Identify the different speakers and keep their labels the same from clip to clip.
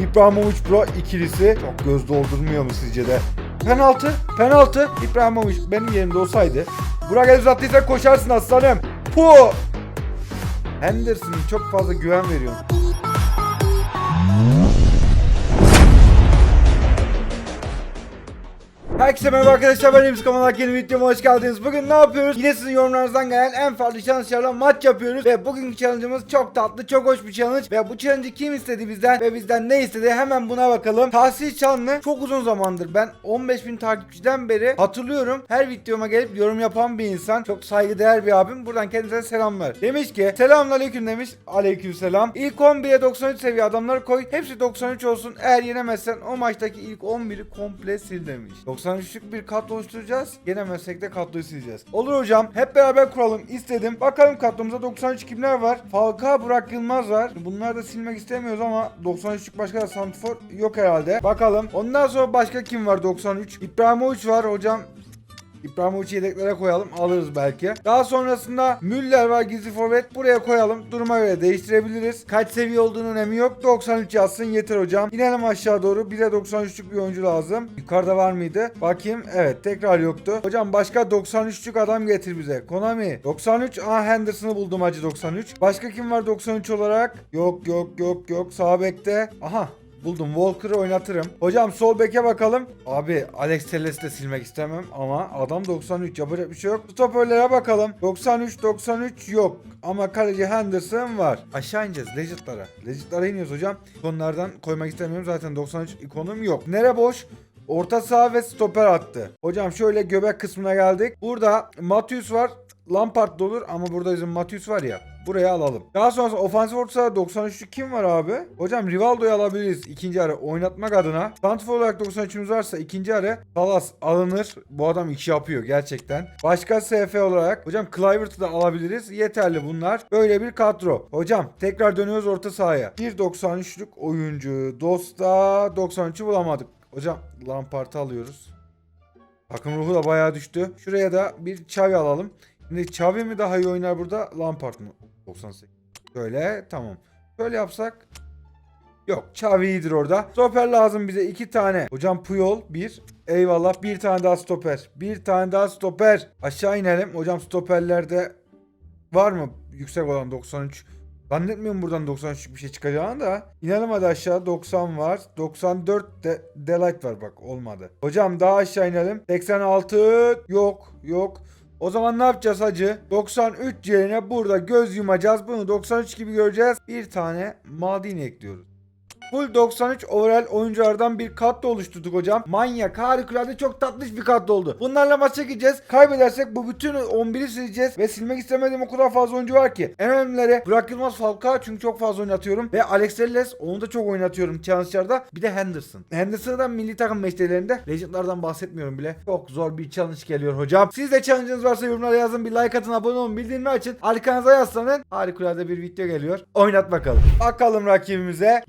Speaker 1: İbrahimovic Bro ikilisi çok göz doldurmuyor mu sizce de? Penaltı, penaltı. İbrahimovic benim yerimde olsaydı. Burak el uzattıysa koşarsın aslanım. Pu! Henderson'ın çok fazla güven veriyor. Herkese merhaba arkadaşlar ben Emre Kamalak yeni videoma hoş geldiniz. Bugün ne yapıyoruz? Yine sizin yorumlarınızdan gelen en farklı challenge'larla maç yapıyoruz. Ve bugünkü challenge'ımız çok tatlı, çok hoş bir challenge. Ve bu challenge'ı kim istedi bizden ve bizden ne istedi hemen buna bakalım. Tahsil Çanlı çok uzun zamandır ben 15.000 takipçiden beri hatırlıyorum. Her videoma gelip yorum yapan bir insan. Çok saygıdeğer bir abim. Buradan kendisine selamlar. Demiş ki selamünaleyküm demiş. Aleyküm selam. İlk 11'e 93 seviye adamları koy. Hepsi 93 olsun. Eğer yenemezsen o maçtaki ilk 11'i komple sil demiş. 93'lük bir kadro oluşturacağız. Yenemezsek de kadroyu sileceğiz. Olur hocam. Hep beraber kuralım istedim. Bakalım kadromuzda 93 kimler var? Falcao Burak Yılmaz var. Bunları da silmek istemiyoruz ama 93'lük başka da Santifor yok herhalde. Bakalım. Ondan sonra başka kim var 93? İbrahimovic var hocam. İbrahimovic'i yedeklere koyalım alırız belki. Daha sonrasında Müller var gizli forvet buraya koyalım. Duruma göre değiştirebiliriz. Kaç seviye olduğunun önemi yok. 93 yazsın yeter hocam. İnelim aşağı doğru. Bize 93'lük bir oyuncu lazım. Yukarıda var mıydı? Bakayım. Evet tekrar yoktu. Hocam başka 93'lük adam getir bize. Konami. 93. Aa Henderson'ı buldum hacı 93. Başka kim var 93 olarak? Yok yok yok yok. Sağ bekte. Aha Buldum. Walker'ı oynatırım. Hocam sol beke bakalım. Abi Alex Telles'i de silmek istemem ama adam 93 yapacak bir şey yok. Stoperlere bakalım. 93 93 yok. Ama kaleci Henderson var. Aşağı ineceğiz Legend'lara. Legend'lara iniyoruz hocam. İkonlardan koymak istemiyorum. Zaten 93 ikonum yok. Nere boş? Orta saha ve stoper attı. Hocam şöyle göbek kısmına geldik. Burada Matius var. Lampard da olur ama burada bizim Matius var ya. Buraya alalım. Daha sonra ofansif orta saha 93'lük kim var abi? Hocam Rivaldo'yu alabiliriz ikinci ara oynatmak adına. Santrfor olarak 93'ümüz varsa ikinci ara Salas alınır. Bu adam iş yapıyor gerçekten. Başka SF olarak hocam Clivert'ı da alabiliriz. Yeterli bunlar. Böyle bir kadro. Hocam tekrar dönüyoruz orta sahaya. 1.93'lük oyuncu. Dosta 93'ü bulamadık. Hocam Lampard'ı alıyoruz. Takım ruhu da bayağı düştü. Şuraya da bir Xavi alalım. Şimdi Xavi mi daha iyi oynar burada? Lampard mı? 98. Şöyle tamam. Şöyle yapsak. Yok Xavi iyidir orada. Stoper lazım bize iki tane. Hocam Puyol bir. Eyvallah bir tane daha stoper. Bir tane daha stoper. Aşağı inelim. Hocam stoperlerde var mı yüksek olan 93? Zannetmiyorum buradan 93 bir şey çıkacağını da. İnelim hadi aşağı 90 var. 94 de Delight var bak olmadı. Hocam daha aşağı inelim. 86 yok yok. O zaman ne yapacağız hacı? 93 yerine burada göz yumacağız. Bunu 93 gibi göreceğiz. Bir tane Maldini ekliyoruz. Full 93 overall oyunculardan bir kadro oluşturduk hocam. Manyak, harikulade çok tatlış bir kadro oldu. Bunlarla maça gideceğiz. Kaybedersek bu bütün 11'i sileceğiz. Ve silmek istemediğim o kadar fazla oyuncu var ki. En önemlileri Burak Yılmaz Falcao çünkü çok fazla oynatıyorum. Ve Alex Telles onu da çok oynatıyorum challenge'larda. Bir de Henderson. Henderson'ı milli takım meştelerinde. Legend'lardan bahsetmiyorum bile. Çok zor bir challenge geliyor hocam. Siz de challenge'ınız varsa yorumlara yazın. Bir like atın, abone olun, bildirimleri açın. Arkanıza yaslanın. Harikulade bir video geliyor. Oynat bakalım. Bakalım rakibimize.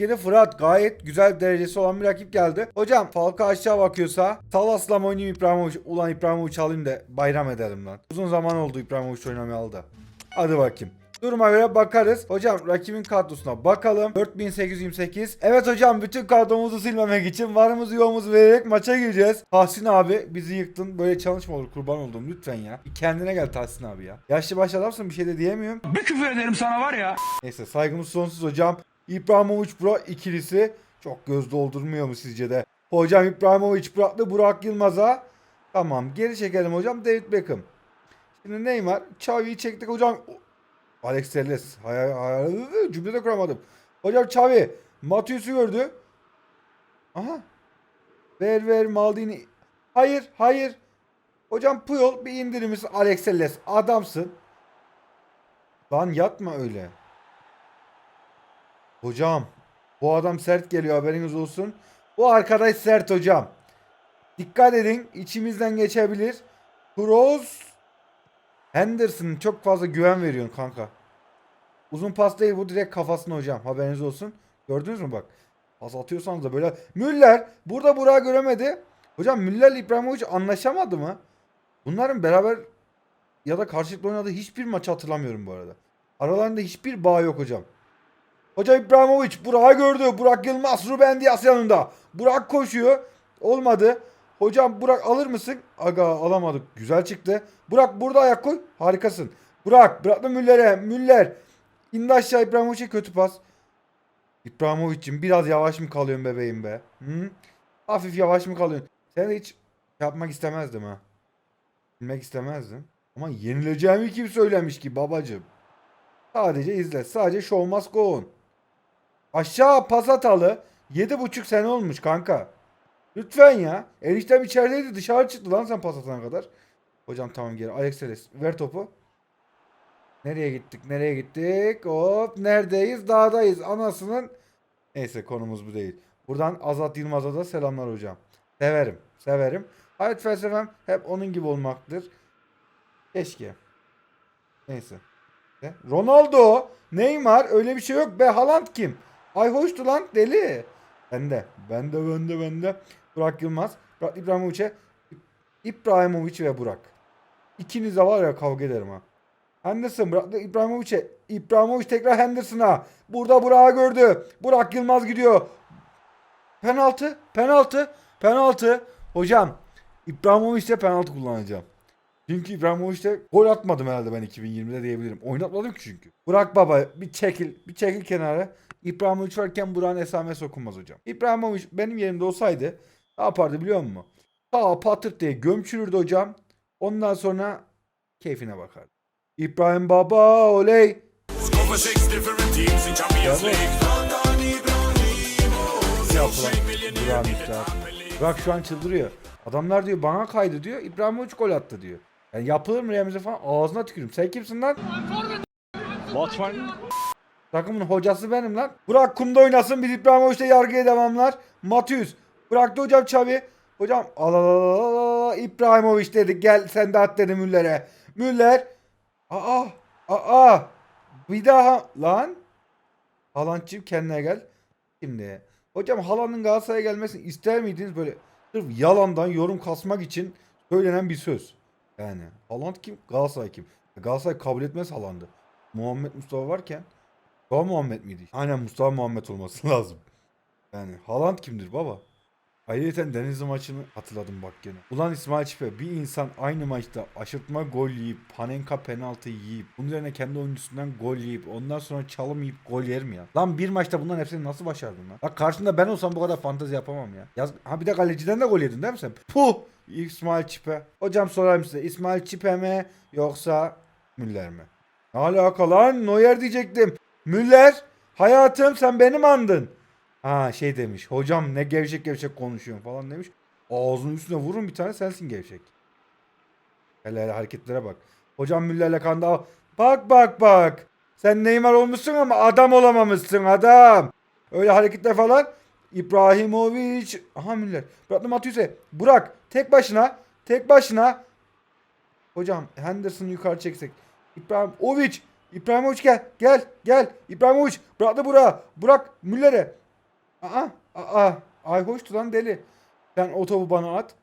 Speaker 1: 1347 Fırat gayet güzel derecesi olan bir rakip geldi. Hocam Falka aşağı bakıyorsa Salas'la mı oynayayım İbrahimovic? Ulan İbrahimovic alayım da bayram edelim lan. Uzun zaman oldu İbrahimovic oynamayalı da. Hadi bakayım. Duruma göre bakarız. Hocam rakibin kadrosuna bakalım. 4828. Evet hocam bütün kadromuzu silmemek için varımızı yoğumuzu vererek maça gireceğiz. Tahsin abi bizi yıktın. Böyle çalışma olur kurban oldum lütfen ya. Bir kendine gel Tahsin abi ya. Yaşlı baş adamsın bir şey de diyemiyorum.
Speaker 2: Bir küfür ederim sana var ya.
Speaker 1: Neyse saygımız sonsuz hocam. İbrahimovic Bro ikilisi çok göz doldurmuyor mu sizce de? Hocam İbrahimovic bıraktı Burak Yılmaz'a. Tamam geri çekelim hocam David Beckham. Şimdi Neymar. Xavi'yi çektik hocam. Alex Telles. Hay hay cümle de kuramadım. Hocam Xavi. Matius'u gördü. Aha. Ver ver Maldini. Hayır hayır. Hocam Puyol bir indirimiz Alex Telles. Adamsın. Lan yatma öyle. Hocam bu adam sert geliyor haberiniz olsun. Bu arkadaş sert hocam. Dikkat edin içimizden geçebilir. Kroos Henderson çok fazla güven veriyorsun kanka. Uzun pas değil bu direkt kafasına hocam haberiniz olsun. Gördünüz mü bak. Pas atıyorsanız da böyle. Müller burada Burak'ı göremedi. Hocam Müller İbrahimovic anlaşamadı mı? Bunların beraber ya da karşılıklı oynadığı hiçbir maçı hatırlamıyorum bu arada. Aralarında hiçbir bağ yok hocam. Hoca İbrahimovic Burak'ı gördü. Burak Yılmaz Ruben Dias yanında. Burak koşuyor. Olmadı. Hocam Burak alır mısın? Aga alamadık. Güzel çıktı. Burak burada ayak koy. Harikasın. Burak bıraktı Müller'e. Müller. İndi aşağı İbrahimovic'e kötü pas. İbrahimovic'im biraz yavaş mı kalıyorsun bebeğim be? Hı? Hafif yavaş mı kalıyorsun? Sen hiç yapmak istemezdim ha. Bilmek istemezdim. Ama yenileceğimi kim söylemiş ki babacım? Sadece izle. Sadece show must go on. Aşağı pas atalı. 7,5 sene olmuş kanka. Lütfen ya. Eniştem içerideydi dışarı çıktı lan sen pas atana kadar. Hocam tamam geri. Alex ver topu. Nereye gittik? Nereye gittik? Hop neredeyiz? Dağdayız. Anasının. Neyse konumuz bu değil. Buradan Azat Yılmaz'a da selamlar hocam. Severim. Severim. Hayat felsefem hep onun gibi olmaktır. Keşke. Neyse. Ne? Ronaldo, Neymar öyle bir şey yok be. Haaland kim? Ay hoştu lan deli. Bende. Bende bende bende. Burak Yılmaz. Burak İbrahimovic'e. İbrahimovic ve Burak. İkiniz de var ya kavga ederim ha. Henderson bıraktı İbrahimovic'e. İbrahimovic tekrar Henderson'a. Burada Burak'ı gördü. Burak Yılmaz gidiyor. Penaltı. Penaltı. Penaltı. Hocam İbrahimovic'e penaltı kullanacağım. Çünkü İbrahimovic'te gol atmadım herhalde ben 2020'de diyebilirim. Oynatmadım ki çünkü. Burak baba bir çekil. Bir çekil kenara. İbrahimovic varken Burak'ın esamesi okunmaz hocam. İbrahimovic benim yerimde olsaydı ne yapardı biliyor musun? Sağa patırt diye gömçürürdü hocam. Ondan sonra keyfine bakardı. İbrahim baba oley. Burak şu an çıldırıyor. Adamlar diyor bana kaydı diyor. İbrahimovic gol attı diyor. Yani yapılır mı Remzi falan ağzına tükürüm. Sen kimsin lan?
Speaker 3: Var?
Speaker 1: Takımın hocası benim lan. Burak kumda oynasın biz İbrahimovic'le yargıya devamlar. Matius. Bıraktı hocam Xavi. Hocam al al al al, al, al. İbrahimovic dedi gel sen de at dedi Müller'e. Müller. Aa aa bir daha lan. Haaland'cığım kendine gel. Şimdi hocam Haaland'ın Galatasaray'a gelmesini ister miydiniz böyle sırf yalandan yorum kasmak için söylenen bir söz. Yani Haaland kim? Galatasaray kim? Galatasaray kabul etmez Haaland'ı. Muhammed Mustafa varken Mustafa Muhammed miydi? Aynen Mustafa Muhammed olması lazım. Yani Haaland kimdir baba? Ayrıca Denizli maçını hatırladım bak gene. Ulan İsmail Çipe bir insan aynı maçta aşırtma gol yiyip Panenka penaltı yiyip bunun üzerine kendi oyuncusundan gol yiyip ondan sonra çalım yiyip gol yer mi ya? Lan bir maçta bunların hepsini nasıl başardın lan? Bak karşında ben olsam bu kadar fantezi yapamam ya. Yaz ha bir de kaleciden de gol yedin değil mi sen? Puh! İsmail Çipe. Hocam sorayım size İsmail Çipe mi yoksa Müller mi? Ne alaka lan? Neuer diyecektim. Müller hayatım sen beni mi andın? Ha şey demiş. Hocam ne gevşek gevşek konuşuyorsun falan demiş. Ağzının üstüne vurun bir tane sensin gevşek. Hele hele hareketlere bak. Hocam Müller'le kanda bak bak bak. Sen Neymar olmuşsun ama adam olamamışsın adam. Öyle hareketler falan. İbrahimovic. Aha Müller. Bıraktı Matius'e. Burak tek başına. Tek başına. Hocam Henderson'ı yukarı çeksek. İbrahimovic. İbrahimovic gel. Gel. Gel. İbrahimovic. Bıraktı Burak. Burak Müller'e. Aa. Aa. Ay hoştu lan deli. Sen o topu bana at.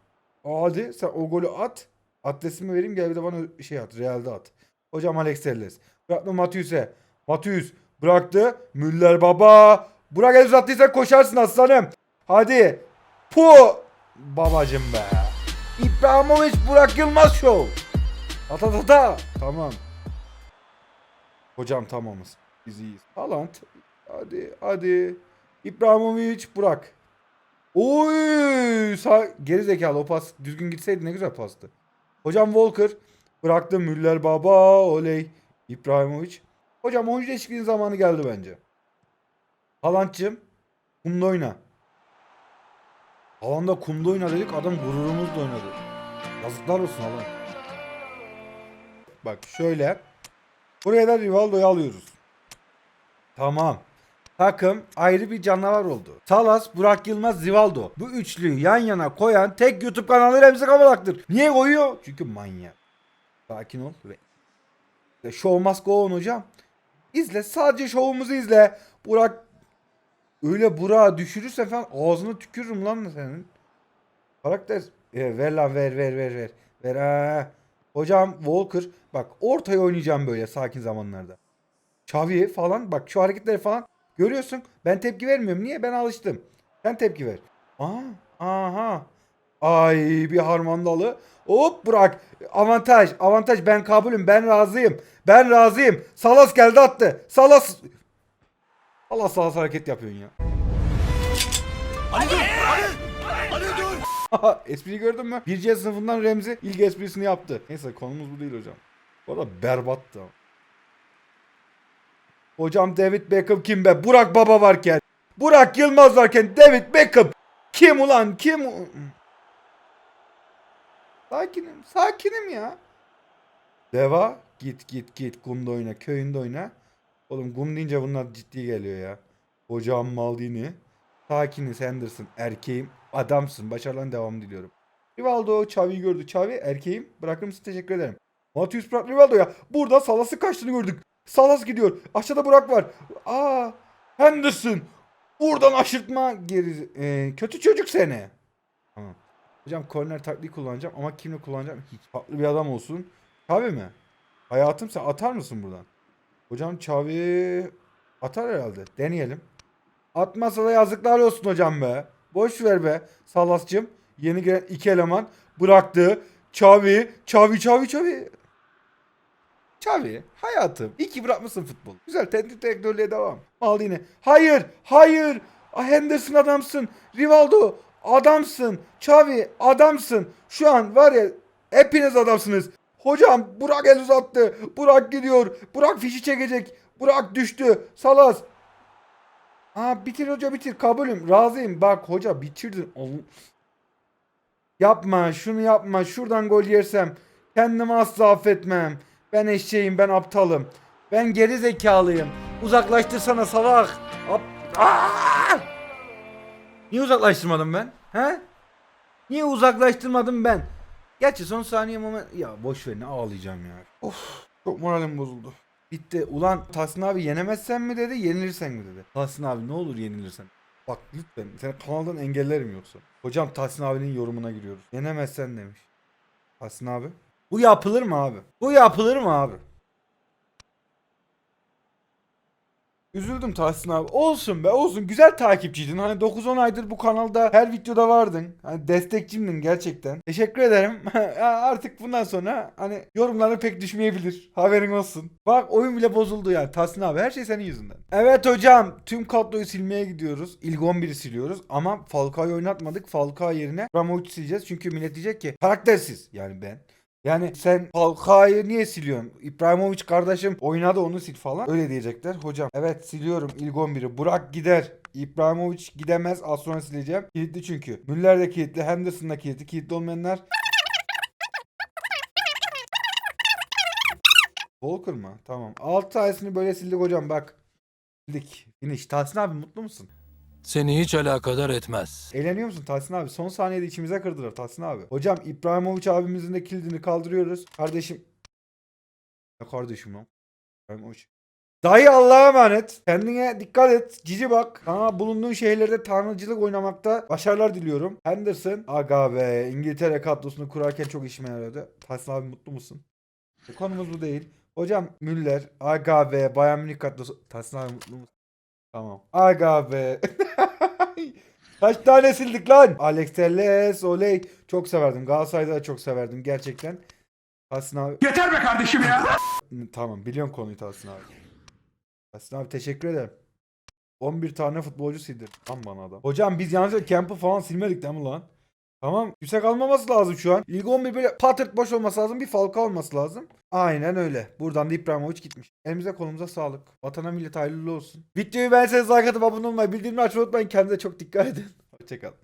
Speaker 1: Hadi sen o golü at. Adresimi vereyim gel bir de bana şey at. Real'de at. Hocam Alex Telles. Bıraktı Matius'e. Matius bıraktı. Müller baba. Burak el uzattıysa koşarsın aslanım. Hadi. Pu. Babacım be. İbrahimovic Burak Yılmaz show. Ta ta ta ta. Tamam. Hocam tamamız. Biz iyiyiz. Haaland. Hadi hadi. İbrahimovic Burak. Oy! Sağ, geri zekalı o pas düzgün gitseydi ne güzel pastı. Hocam Walker bıraktı Müller baba oley. İbrahimovic. Hocam oyuncu değişikliğinin zamanı geldi bence. Haaland'cım kumda oyna. Haaland'a kumda oyna dedik adam gururumuzla oynadı. Yazıklar olsun Haaland. Bak şöyle. Buraya da Rivaldo'yu alıyoruz. Tamam. Takım ayrı bir canavar oldu. Talas, Burak Yılmaz, Rivaldo. Bu üçlüyü yan yana koyan tek YouTube kanalı Remzi Kabalak'tır. Niye koyuyor? Çünkü manyak. Sakin ol ve Show must go on hocam. İzle sadece şovumuzu izle. Burak öyle Burak'ı düşürürse falan ağzını tükürürüm lan senin. Karakter e, ver lan ver ver ver ver. Ver ha. Hocam Walker bak ortaya oynayacağım böyle sakin zamanlarda. Xavi falan bak şu hareketleri falan Görüyorsun. Ben tepki vermiyorum. Niye? Ben alıştım. Sen tepki ver. Aa, aha. Ay bir harmandalı. Hop bırak. Avantaj. Avantaj. Ben kabulüm. Ben razıyım. Ben razıyım. Salas geldi attı. Salas. Allah salas hareket yapıyorsun ya.
Speaker 2: Ali dur! Ali! Ali dur!
Speaker 1: Espriyi gördün mü? 1C sınıfından Remzi ilk esprisini yaptı. Neyse konumuz bu değil hocam. Bu arada berbattı. Hocam David Beckham kim be? Burak Baba varken. Burak Yılmaz varken David Beckham. Kim ulan kim? Sakinim sakinim ya. Deva git git git kumda oyna köyünde oyna. Oğlum kum deyince bunlar ciddi geliyor ya. Hocam Maldini. Sakiniz Henderson. Erkeğim. Adamsın. Başarılan devam diliyorum. Rivaldo Xavi'yi gördü. Xavi erkeğim. Bırakır mısın? Teşekkür ederim. Matius bırak Rivaldo'ya. Burada Salas'ı kaçtığını gördük. Salas gidiyor. Aşağıda Burak var. Aa Henderson. Buradan aşırtma geri. e, kötü çocuk seni. Tamam. Hocam korner taktiği kullanacağım ama kimle kullanacağım? Hiç. Farklı bir adam olsun. Xavi mi? Hayatım sen atar mısın buradan? Hocam Xavi atar herhalde. Deneyelim. Atmasa da yazıklar olsun hocam be. Boş ver be. Salas'cım. Yeni gelen iki eleman bıraktı. Çavi, Çavi, Çavi, Çavi. Çavi, hayatım. İyi ki bırakmışsın futbol. Güzel, teknik direktörlüğe devam. Maldini. Hayır, hayır. Ah, Henderson adamsın. Rivaldo adamsın. Çavi adamsın. Şu an var ya hepiniz adamsınız. Hocam Burak el uzattı. Burak gidiyor. Burak fişi çekecek. Burak düştü. Salas Aa bitir hoca bitir kabulüm razıyım bak hoca bitirdin. Yapma şunu yapma şuradan gol yersem kendimi asla affetmem. Ben eşeğim ben aptalım. Ben geri zekalıyım. Uzaklaştırsana salak. Ap Aa! Niye uzaklaştırmadım ben? He? Niye uzaklaştırmadım ben? Gerçi son saniye moment... Ya boş ver ne ağlayacağım ya. Of çok moralim bozuldu. Bitti. Ulan Tahsin abi yenemezsen mi dedi, yenilirsen mi dedi. Tahsin abi ne olur yenilirsen. Bak lütfen seni kanaldan engellerim yoksa. Hocam Tahsin abinin yorumuna giriyoruz. Yenemezsen demiş. Tahsin abi. Bu yapılır mı abi? Bu yapılır mı abi? Üzüldüm Tahsin abi. Olsun be olsun. Güzel takipçiydin. Hani 9-10 aydır bu kanalda her videoda vardın. Hani destekçimdin gerçekten. Teşekkür ederim. Artık bundan sonra hani yorumları pek düşmeyebilir. Haberin olsun. Bak oyun bile bozuldu yani. Tahsin abi her şey senin yüzünden. Evet hocam. Tüm kadroyu silmeye gidiyoruz. İlk 11'i siliyoruz. Ama Falcao'yu oynatmadık. Falcao yerine Ramovic sileceğiz. Çünkü millet diyecek ki karaktersiz. Yani ben. Yani sen Falcao'yu niye siliyorsun? İbrahimovic kardeşim oynadı onu sil falan. Öyle diyecekler. Hocam evet siliyorum ilk 11'i. Burak gider. İbrahimovic gidemez. Az sonra sileceğim. Kilitli çünkü. Müller de kilitli. Henderson da kilitli. Kilitli olmayanlar. Volker mı? Tamam. 6 tanesini böyle sildik hocam bak. Sildik. Finish. Tahsin abi mutlu musun?
Speaker 4: Seni hiç alakadar etmez.
Speaker 1: Eğleniyor musun Tahsin abi? Son saniyede içimize kırdılar Tahsin abi. Hocam İbrahimovic abimizin de kilidini kaldırıyoruz. Kardeşim. Ne kardeşim lan? İbrahimovic. Dayı Allah'a emanet. Kendine dikkat et. Cici bak. Sana bulunduğun şehirlerde tanrıcılık oynamakta başarılar diliyorum. Henderson. Aga be. İngiltere kadrosunu kurarken çok işime yaradı. Tahsin abi mutlu musun? Konumuz bu değil. Hocam Müller. Aga be. Bayern Münih kadrosu. Tahsin abi mutlu musun? Tamam. Aga be. Kaç tane sildik lan? Alex Telles, Oley. Çok severdim. Galatasaray'da da çok severdim gerçekten. Tahsin abi.
Speaker 2: Yeter be kardeşim ya!
Speaker 1: Tamam biliyorum konuyu Tahsin abi. Tahsin abi teşekkür ederim. 11 tane futbolcu sildir. Lan bana adam. Hocam biz yalnızca Camp'ı falan silmedik değil mi lan? Tamam. Yüksek almaması lazım şu an. İlk 11 böyle patırt boş olması lazım. Bir Falcao olması lazım. Aynen öyle. Buradan da İbrahimovic gitmiş. Elimize kolumuza sağlık. Vatana millet hayırlı olsun. Videoyu beğenseniz like atıp abone olmayı, bildirimleri açmayı unutmayın. Kendinize çok dikkat edin. Hoşçakalın.